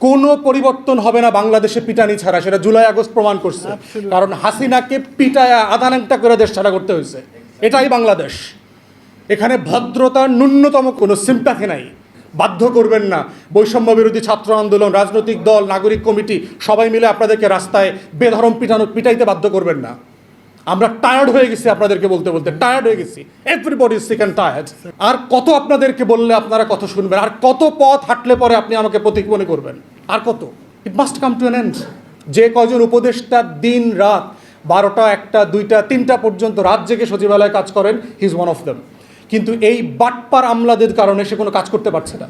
কোনো পরিবর্তন হবে না বাংলাদেশে পিটানি ছাড়া সেটা জুলাই আগস্ট প্রমাণ করছে। কারণ হাসিনাকে পিটায়া আধানাংটা করে দেশ ছাড়া করতে হয়েছে। এটাই বাংলাদেশ। এখানে ভদ্রতার ন্যূনতম কোনো সিম্প্যাথি নাই। বাধ্য করবেন না। বৈষম্য বিরোধী ছাত্র আন্দোলন রাজনৈতিক দল নাগরিক কমিটি সবাই মিলে আপনাদেরকে রাস্তায় বেধরম পিটানো পিটাইতে বাধ্য করবেন না। আমরা টায়ার্ড হয়ে গেছি আপনাদেরকে বলতে বলতে টায়ার্ড হয়ে গেছি। এভরিবডি সিক অ্যান্ড টায়ার্ড আর কত আপনাদেরকে বললে আপনারা কত শুনবেন? আর কত পথ হাঁটলে পরে আপনি আমাকে প্রতীক মনে করবেন? আর কত? It must come to an end যে কয়জন উপদেষ্টা দিন রাত বারোটা, একটা, দুইটা, তিনটা পর্যন্ত রাত জেগে সচিবালয়ে কাজ করেন he is one of them কিন্তু এই বাটপার আমলাদের কারণে সে কোনো কাজ করতে পারছে না।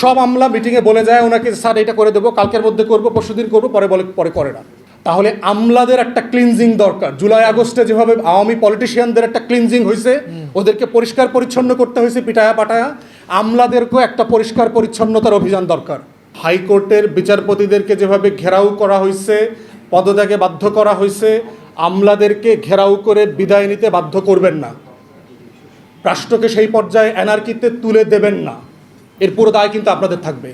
সব আমলা মিটিংয়ে বলে যায়, ওনাকে স্যার এটা করে দেবো, কালকের মধ্যে করব, পরশুদিন করব, পরে বলে, পরে করে না। তাহলে আমলাদের একটা ক্লিনজিং দরকার। জুলাই, আগস্টে যেভাবে আওয়ামী পলিটিশিয়ানদের একটা ক্লিনজিং হয়েছে ওদেরকে পরিষ্কার পরিচ্ছন্ন করতে হয়েছে পিটায়া পাটায়া, আমলাদেরকেও একটা পরিষ্কার পরিচ্ছন্নতার অভিযান দরকার। হাইকোর্টের বিচারপতিদেরকে যেভাবে ঘেরাও করা হয়েছে পদত্যাগে বাধ্য করা হয়েছে আমলাদেরকে ঘেরাও করে বিদায় নিতে বাধ্য করবেন না। রাষ্ট্রকে সেই পর্যায়ে এনআরকিতে তুলে দেবেন না। এর পুরো দায় কিন্তু আপনাদের থাকবে।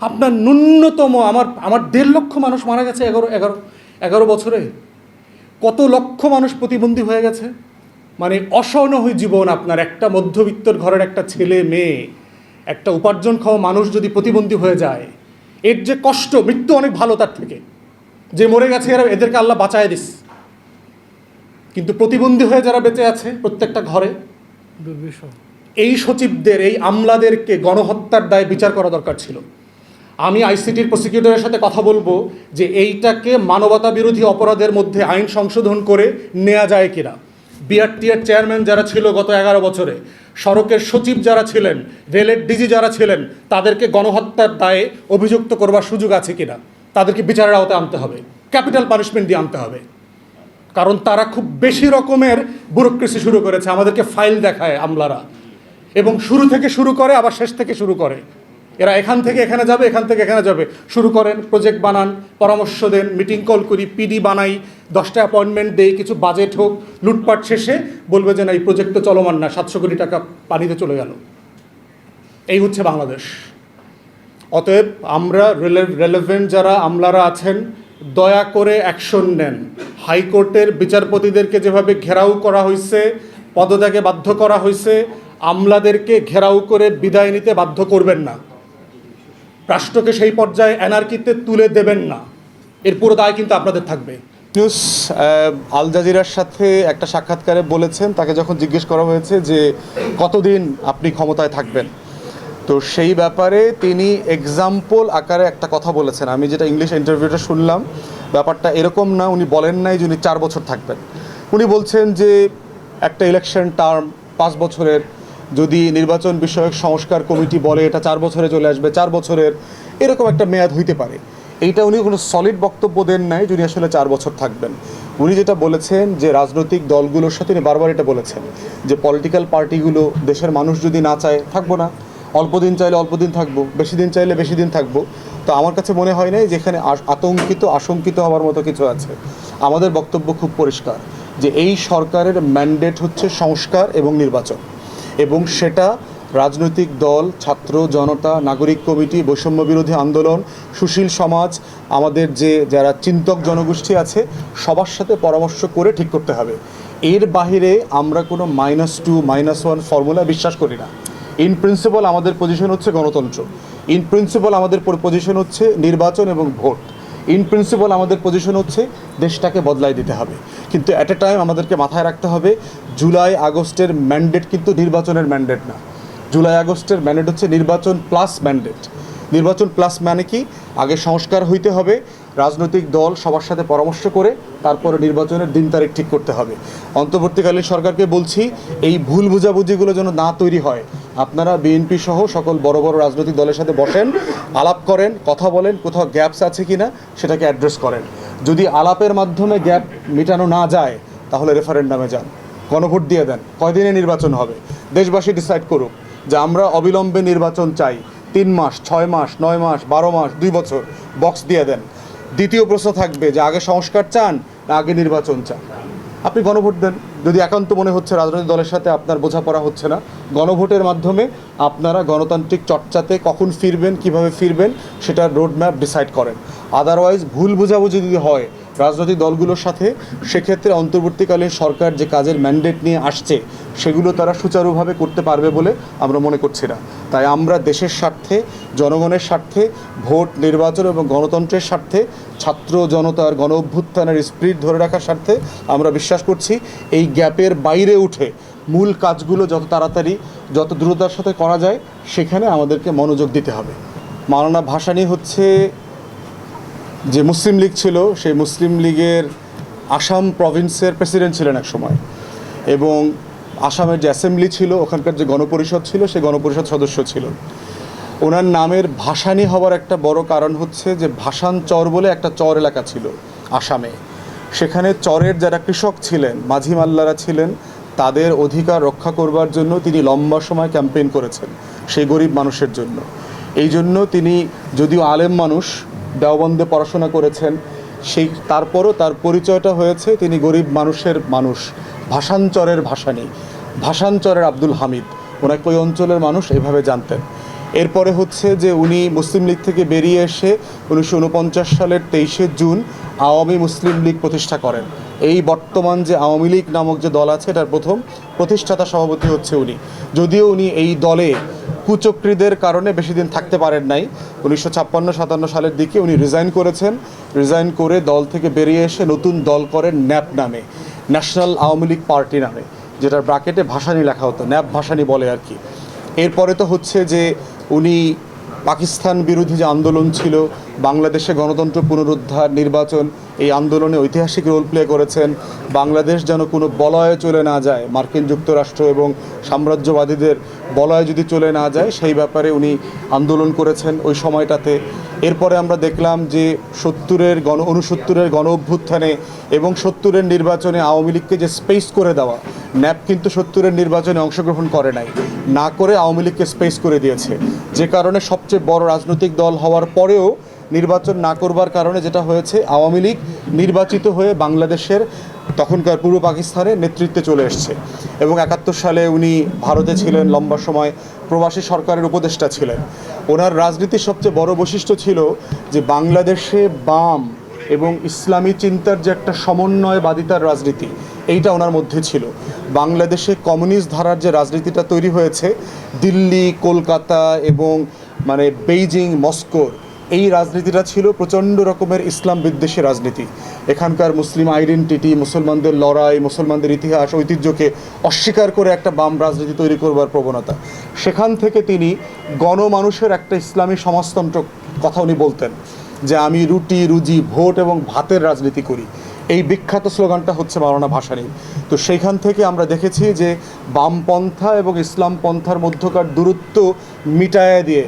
আপনার ন্যূনতম আমার আমার দেড় লক্ষ মানুষ মারা গেছে এগারো এগারো এগারো বছরে। কত লক্ষ মানুষ প্রতিবন্ধী হয়ে গেছে? মানে অসহনহী জীবন আপনার। একটা মধ্যবিত্তর ঘরের একটা ছেলে মেয়ে একটা উপার্জন খাওয়া মানুষ যদি প্রতিবন্ধী হয়ে যায় এর যে কষ্ট মৃত্যু অনেক ভালো তার থেকে। যে মরে গেছে এরা এদেরকে আল্লাহ বাঁচায় দিস। কিন্তু প্রতিবন্ধী হয়ে যারা বেঁচে আছে প্রত্যেকটা ঘরে এই সচিবদের এই আমলাদেরকে গণহত্যার দায়ে বিচার করা দরকার ছিল। আমি আইসিটির প্রসিকিউটরের সাথে কথা বলব যে এইটাকে মানবতা বিরোধী অপরাধের মধ্যে আইন সংশোধন করে নেওয়া যায় কিনা। বিআরটিআর চেয়ারম্যান যারা ছিল গত এগারো বছরে, সড়কের সচিব যারা ছিলেন, রেলের ডিজি যারা ছিলেন, তাদেরকে গণহত্যার দায়ে অভিযুক্ত করবার সুযোগ আছে কিনা, তাদেরকে বিচারের আওতায় আনতে হবে। ক্যাপিটাল পানিশমেন্ট দিয়ে আনতে হবে। কারণ তারা খুব বেশি রকমের ব্যুরোক্রেসি শুরু করেছে। আমাদেরকে ফাইল দেখায় আমলারা। এবং শুরু থেকে শুরু করে, আবার শেষ থেকে শুরু করে। এরা এখান থেকে এখানে যাবে, এখান থেকে এখানে যাবে। শুরু করেন প্রজেক্ট বানান, পরামর্শ দেন মিটিং কল করি পিডি বানাই, দশটা অ্যাপয়েন্টমেন্ট দেই, কিছু বাজেট হোক, লুটপাট শেষে বলবে যে না, এই প্রজেক্ট তো চলমান না, সাতশো কোটি টাকা পানিতে চলে গেল। এই হচ্ছে বাংলাদেশ। অতএব আমরা রেলেভেন্ট যারা, আমলারা আছেন, দয়া করে অ্যাকশন নেন। হাইকোর্টের বিচারপতিদেরকে যেভাবে ঘেরাও করা হয়েছে পদত্যাগে বাধ্য করা হয়েছে আমলাদেরকে ঘেরাও করে বিদায় নিতে বাধ্য করবেন না। রাষ্ট্রকে সেই পর্যায়ে অ্যানার্কিতে তুলে দেবেন না। এর পুরো দায় কিন্তু আপনাদের থাকবে। নিউজ আল জাজিরার সাথে একটা সাক্ষাৎকারে বলেছেন, তাকে যখন জিজ্ঞেস করা হয়েছে যে কতদিন আপনি ক্ষমতায় থাকবেন? তো সেই ব্যাপারে তিনি এক্সাম্পল আকারে একটা কথা বলেছেন। আমি যেটা ইংলিশ ইন্টারভিউটা শুনলাম, ব্যাপারটা এরকম না, উনি বলেন নাই যে উনি চার বছর থাকবেন। উনি বলছেন যে একটা ইলেকশন টার্ম পাঁচ বছরের যদি নির্বাচন বিষয়ক সংস্কার কমিটি বলে এটা চার বছরে চলে আসবে, চার বছরের এরকম একটা মেয়াদ হইতে পারে। এইটা উনি কোনো সলিড বক্তব্য দেন নাই যিনি আসলে চার বছর থাকবেন। উনি যেটা বলেছেন যে রাজনৈতিক দলগুলোর সাথে উনি বারবার এটা বলেছেন যে পলিটিক্যাল পার্টিগুলো দেশের মানুষ যদি না চায়, থাকব না। অল্প দিন চাইলে অল্প দিন থাকব, বেশি দিন চাইলে বেশি দিন থাকব। তো আমার কাছে মনে হয় নাই যেখানে আতঙ্কিত, আশঙ্কিত হওয়ার মতো কিছু আছে। আমাদের বক্তব্য খুব পরিষ্কার যে এই সরকারের ম্যান্ডেট হচ্ছে সংস্কার এবং নির্বাচন। এবং সেটা রাজনৈতিক দল, ছাত্র, জনতা, নাগরিক কমিটি, বৈষম্য বিরোধী আন্দোলন, সুশীল সমাজ, আমাদের যে যারা চিন্তক জনগোষ্ঠী আছে, সবার সাথে পরামর্শ করে ঠিক করতে হবে। এর বাহিরে আমরা কোনো minus two minus one formula বিশ্বাস করি না। ইন প্রিন্সিপাল আমাদের পজিশন হচ্ছে গণতন্ত্র। ইন প্রিন্সিপাল আমাদের পজিশন হচ্ছে নির্বাচন এবং ভোট। ইন প্রিন্সিপাল আমাদের পজিশন হচ্ছে দেশটাকে বদলাই দিতে হবে। কিন্তু অ্যাট এ টাইম আমাদেরকে মাথায় রাখতে হবে, জুলাই আগস্টের ম্যান্ডেট কিন্তু নির্বাচনের ম্যান্ডেট না। জুলাই আগস্টের ম্যান্ডেট হচ্ছে নির্বাচন প্লাস ম্যান্ডেট নির্বাচন প্লাস মানে কি? আগে সংস্কার হইতে হবে, রাজনৈতিক দল সবার সাথে পরামর্শ করে তারপরে নির্বাচনের দিন তারিখ ঠিক করতে হবে। অন্তর্বর্তীকালীন সরকারকে বলছি, এই ভুল বুঝাবুঝিগুলো যেন না তৈরি হয় আপনারা বিএনপি সহ সকল বড় বড় রাজনৈতিক দলের সাথে বসেন, আলাপ করেন, কথা বলেন, কোথাও গ্যাপস আছে কি না সেটাকে অ্যাড্রেস করেন। যদি আলাপের মাধ্যমে গ্যাপ মেটানো না যায়, তাহলে রেফারেন্ডামে যান। গণভোট দিয়ে দেন। কয়দিনে নির্বাচন হবে? দেশবাসী ডিসাইড করুক যে আমরা অবিলম্বে নির্বাচন চাই। তিন মাস, ছয় মাস, নয় মাস, বারো মাস, দুই বছর বক্স দিয়ে দেন। দ্বিতীয় প্রশ্ন থাকবে যে আগে সংস্কার চান না আগে নির্বাচন চান? আপনি গণভোট দেন। যদি একান্ত মনে হচ্ছে রাজনৈতিক দলের সাথে আপনার বোঝাপড়া হচ্ছে না, গণভোটের মাধ্যমে আপনারা গণতান্ত্রিক চর্চাতে কখন ফিরবেন, কীভাবে ফিরবেন সেটা রোডম্যাপ ডিসাইড করেন। আদারওয়াইজ ভুল বোঝাবুঝি যদি হয় রাজনৈতিক দলগুলোর সাথে সেক্ষেত্রে অন্তর্বর্তীকালীন সরকার যে কাজের ম্যান্ডেট নিয়ে আসছে, সেগুলো তারা সুচারুভাবে করতে পারবে বলে আমরা মনে করছি না। তাই আমরা দেশের স্বার্থে, জনগণের স্বার্থে, ভোট নির্বাচন এবং গণতন্ত্রের স্বার্থে, ছাত্র জনতার গণ অভ্যুত্থানের স্পিরিট ধরে রাখার স্বার্থে আমরা বিশ্বাস করছি, এই গ্যাপের বাইরে উঠে মূল কাজগুলো যত তাড়াতাড়ি, যত দ্রুততার সাথে করা যায়, সেখানে আমাদেরকে মনোযোগ দিতে হবে। মাওলানা ভাসানী হচ্ছে যে মুসলিম লীগ ছিল, সেই মুসলিম লীগের আসাম প্রভিন্সের প্রেসিডেন্ট ছিলেন এক সময়। এবং আসামের যে অ্যাসেম্বলি ছিল, ওখানকার যে গণপরিষদ ছিল, সেই গণপরিষদ সদস্য ছিল। ওনার নামের ভাসানী হওয়ার একটা বড় কারণ হচ্ছে যে ভাসান চর বলে একটা চর এলাকা ছিল আসামে। সেখানে চরের যারা কৃষক ছিলেন, মাঝি মাল্লারা ছিলেন, তাদের অধিকার রক্ষা করবার জন্য তিনি লম্বা সময় ক্যাম্পেইন করেছেন, সেই গরিব মানুষের জন্য। এই জন্য তিনি যদিও আলেম মানুষ দেওবন্দে পড়াশোনা করেছেন। সেই তারপরও তার পরিচয়টা হয়েছে, তিনি গরিব মানুষের মানুষ ভাষাঞ্চরের ভাষানী ভাষাঞ্চরের আব্দুল হামিদ। ওনাকে ওই অঞ্চলের মানুষ এভাবে জানতেন। এরপরে হচ্ছে যে উনি মুসলিম লীগ থেকে বেরিয়ে এসে উনিশশো উনপঞ্চাশ সালের তেইশে জুন আওয়ামী মুসলিম লীগ প্রতিষ্ঠা করেন। এই বর্তমান যে আওয়ামী লীগ নামক যে দল আছে, এটার প্রথম প্রতিষ্ঠাতা সভাপতি হচ্ছে উনি। যদিও উনি এই দলে কুচক্রীদের কারণে বেশি দিন থাকতে পারেন নাই। উনিশশো ছাপ্পান্ন সাতান্ন সালের দিকে উনি রিজাইন করেছেন। রিজাইন করে দল থেকে বেরিয়ে এসে নতুন দল করেন ন্যাপ নামে ন্যাশনাল আওয়ামী লীগ পার্টি নামে, যেটার ব্রাকেটে ভাসানি লেখা হতো, ন্যাপ ভাসানি বলে আর কি। এরপরে তো হচ্ছে যে উনি পাকিস্তান বিরোধী যে আন্দোলন ছিল, বাংলাদেশে গণতন্ত্র পুনরুদ্ধার নির্বাচন, এই আন্দোলনে ঐতিহাসিক রোল প্লে করেছেন। বাংলাদেশ যেন কোনো বলয়ে চলে না যায়, মার্কিন যুক্তরাষ্ট্র এবং সাম্রাজ্যবাদীদের বলয়ে যদি চলে না যায়, সেই ব্যাপারে উনি আন্দোলন করেছেন ওই সময়টাতে। এরপরে আমরা দেখলাম যে সত্তরের গণ উনসত্তরের গণ অভ্যুত্থানে এবং সত্তরের নির্বাচনে আওয়ামী লীগকে যে স্পেস করে দেওয়া ন্যাপ কিন্তু সত্তরের নির্বাচনে অংশগ্রহণ করে নাই। না করে আওয়ামী লীগকে স্পেস করে দিয়েছে। যে কারণে সবচেয়ে বড় রাজনৈতিক দল হওয়ার পরেও নির্বাচন না করবার কারণে যেটা হয়েছে, আওয়ামী লীগ নির্বাচিত হয়ে বাংলাদেশের তখনকার পূর্ব পাকিস্তানের নেতৃত্বে চলে এসছে এবং একাত্তর সালে উনি ভারতে ছিলেন, লম্বা সময় প্রবাসী সরকারের উপদেষ্টা ছিলেন। ওনার রাজনীতির সবচেয়ে বড় বৈশিষ্ট্য ছিল যে বাংলাদেশে বাম এবং ইসলামী চিন্তার যে একটা সমন্বয়বাদিতার রাজনীতি, এইটা ওনার মধ্যে ছিল। বাংলাদেশে কমিউনিস্ট ধারার যে রাজনীতিটা তৈরি হয়েছে, দিল্লি, কলকাতা এবং মানে বেইজিং, মস্কোর এই রাজনীতিটা ছিল প্রচণ্ড রকমের ইসলাম বিদ্বেষী রাজনীতি। এখানকার মুসলিম আইডেন্টিটি মুসলমানদের লড়াই, মুসলমানদের ইতিহাস, ঐতিহ্যকে অস্বীকার করে একটা বাম রাজনীতি তৈরি করবার প্রবণতা। সেখান থেকে তিনি গণমানুষের একটা ইসলামী সমাজতন্ত্র কথা উনি বলতেন, যে আমি রুটি, রুজি, ভোট এবং ভাতের রাজনীতি করি। এই বিখ্যাত স্লোগানটা হচ্ছে মাওলানা ভাসানী। তো সেইখান থেকে আমরা দেখেছি যে বামপন্থা এবং ইসলাম পন্থার মধ্যকার দূরত্ব মিটায়া দিয়ে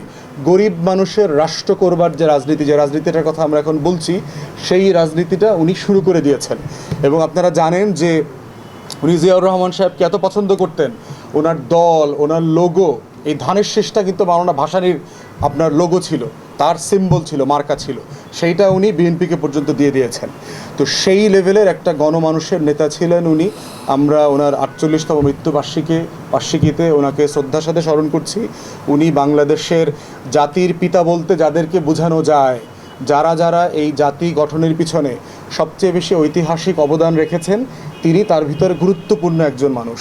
গরিব মানুষের রাষ্ট্র করবার যে রাজনীতি, যে রাজনীতিটার কথা আমরা এখন বলছি, সেই রাজনীতিটা উনি শুরু করে দিয়েছেন। এবং আপনারা জানেন যে উনি জিয়াউর রহমান সাহেবকে এত পছন্দ করতেন, ওনার দল, ওনার লোগো এই ধানের শেষটা কিন্তু মাওলানা ভাসানির আপনার লোগো ছিল। তার সিম্বল ছিল, মার্কা ছিল। সেইটা উনি বিএনপিকে পর্যন্ত দিয়ে দিয়েছেন। তো সেই লেভেলের একটা গণমানুষের নেতা ছিলেন উনি। আমরা ওনার আটচল্লিশতম মৃত্যুবার্ষিকী, বার্ষিকীতে ওনাকে শ্রদ্ধার সাথে স্মরণ করছি। উনি বাংলাদেশের জাতির পিতা বলতে যাদেরকে বোঝানো যায়, যারা যারা এই জাতি গঠনের পিছনে সবচেয়ে বেশি ঐতিহাসিক অবদান রেখেছেন, তিনি তার ভিতরে গুরুত্বপূর্ণ একজন মানুষ।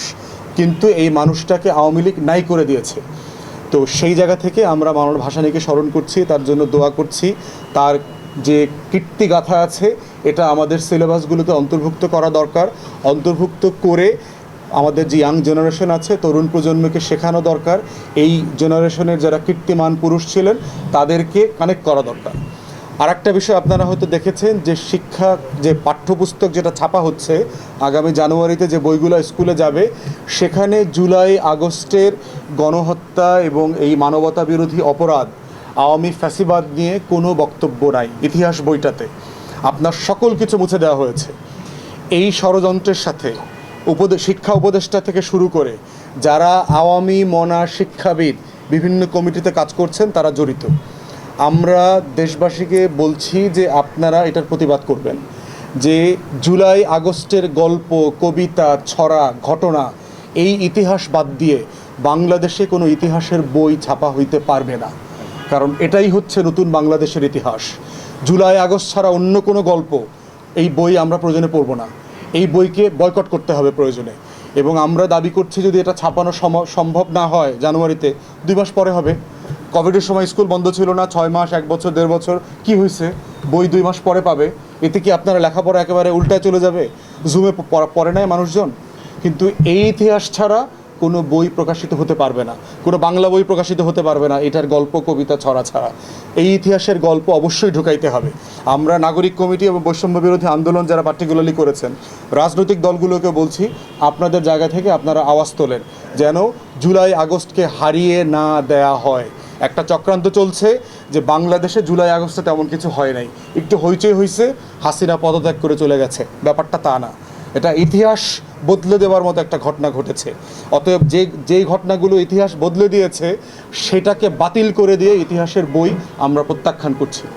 কিন্তু এই মানুষটাকে আওয়ামী লীগ নাই করে দিয়েছে। তো সেই জায়গা থেকে আমরা মানব ভাসানীকে স্মরণ করছি, তার জন্য দোয়া করছি। তার যে কীর্তিগাথা আছে, এটা আমাদের সিলেবাসগুলোতে অন্তর্ভুক্ত করা দরকার। অন্তর্ভুক্ত করে আমাদের যে ইয়াং জেনারেশন আছে, তরুণ প্রজন্মকে শেখানো দরকার। এই জেনারেশনের যারা কীর্তিমান পুরুষ ছিলেন, তাদেরকে কানেক্ট করা দরকার। আর একটা বিষয় আপনারা হয়তো দেখেছেন যে শিক্ষা যে পাঠ্যপুস্তক যেটা ছাপা হচ্ছে, আগামী জানুয়ারিতে যে বইগুলো স্কুলে যাবে, সেখানে জুলাই, আগস্টের গণহত্যা এবং এই মানবতা বিরোধী অপরাধ আওয়ামী ফ্যাসিবাদ নিয়ে কোনো বক্তব্য নাই ইতিহাস বইটাতে। আপনার সকল কিছু মুছে দেওয়া হয়েছে। এই ষড়যন্ত্রের সাথে উপদে, শিক্ষা উপদেষ্টা থেকে শুরু করে যারা আওয়ামী মনা শিক্ষাবিদ বিভিন্ন কমিটিতে কাজ করছেন, তারা জড়িত। আমরা দেশবাসীকে বলছি যে আপনারা এটার প্রতিবাদ করবেন। যে জুলাই আগস্টের গল্প, কবিতা, ছড়া, ঘটনা, এই ইতিহাস বাদ দিয়ে বাংলাদেশে কোনো ইতিহাসের বই ছাপা হইতে পারবে না। কারণ এটাই হচ্ছে নতুন বাংলাদেশের ইতিহাস। জুলাই আগস্ট ছাড়া অন্য কোনো গল্প, এই বই আমরা প্রয়োজনে পড়ব না। এই বইকে বয়কট করতে হবে প্রয়োজনে। এবং আমরা দাবি করছি যদি এটা ছাপানো সম- সম্ভব না হয় জানুয়ারিতে, দুই মাস পরে হবে। কোভিডের সময় স্কুল বন্ধ ছিল না, ছয় মাস, এক বছর, দেড় বছর, কি হয়েছে? বই দুই মাস পরে পাবে। এতে কি আপনারা লেখাপড়া একেবারে উল্টায় চলে যাবে? জুমে পড়ে নেয় মানুষজন? কিন্তু এই ইতিহাস ছাড়া কোনো বই প্রকাশিত হতে পারবে না। কোনো বাংলা বই প্রকাশিত হতে পারবে না। এটার গল্প, কবিতা, ছড়া ছাড়া। এই ইতিহাসের গল্প অবশ্যই ঢুকাইতে হবে। আমরা নাগরিক কমিটি এবং বৈষম্য বিরোধী আন্দোলন যারা পার্টিকুলারলি করেছেন, রাজনৈতিক দলগুলোকে বলছি, আপনাদের জায়গা থেকে আপনারা আওয়াজ তোলেন, যেন জুলাই আগস্টকে হারিয়ে না দেয়া হয়। একটা চক্রান্ত চলছে যে বাংলাদেশে জুলাই আগস্টে তেমন কিছু হয় নাই। একটু হইচই হয়েছে হাসিনা পদত্যাগ করে চলে গেছে। ব্যাপারটা তা না। এটা ইতিহাস বদলে দেওয়ার মতো একটা ঘটনা ঘটেছে। অতএব যে, যেই ঘটনাগুলো ইতিহাস বদলে দিয়েছে, সেটাকে বাতিল করে দিয়ে ইতিহাসের বই আমরা প্রত্যাখ্যান করছি।